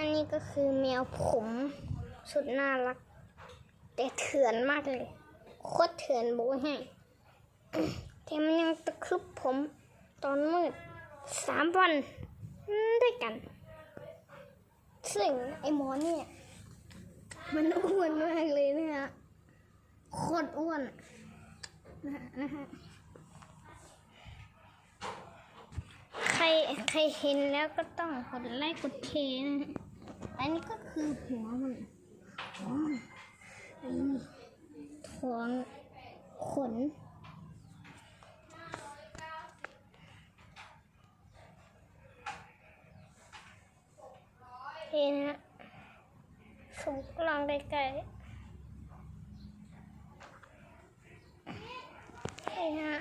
อันนี้ก็คือแมวผมสุดน่ารัก แต่เถื่อนมากเลย โคตรเถื่อนโบให้แต่มันยังตะครุบผมตอนมืดสามวันด้วยกัน ซึ่งไอ้หมอเนี่ย มันอ้วนมากเลยเนี่ยฮะโคตรอ้วนนะฮะนะฮะ ใครใครเห็นแล้วก็ต้องกดไลค์กดแชร์นะอันนี้ก็คือหัวมันอันนี้ท้องขนเห็นฮะสูงกลางไกลๆเห็นฮะ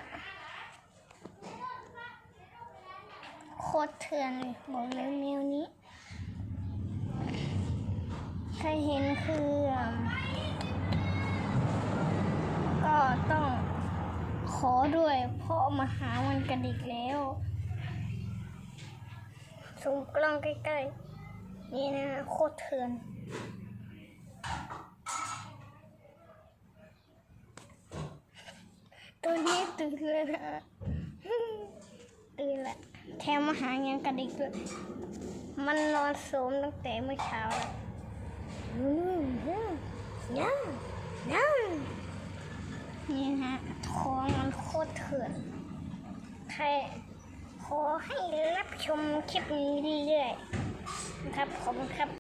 โค ตรเถื่อนเลยบอกเลยแมวนี้ใครเห็นคืออะก็ต้องขอด้วยเพราะมาหามันกันอีกแล้วสูงกล้องใกล้ๆ นี่นะโคตรเถื่อนตัวนี้ตื่นเลยนะ ตื่นละแถมมาหายังกันอีกด้วยมันนอนโสมตั้งแต่เมื่อเช้าแล้วอืมยังยังนี่ฮะท้องมันโคตรเถื่อนใครขอให้รับชมคลิปนี้เรื่อยๆนะครับผมครับ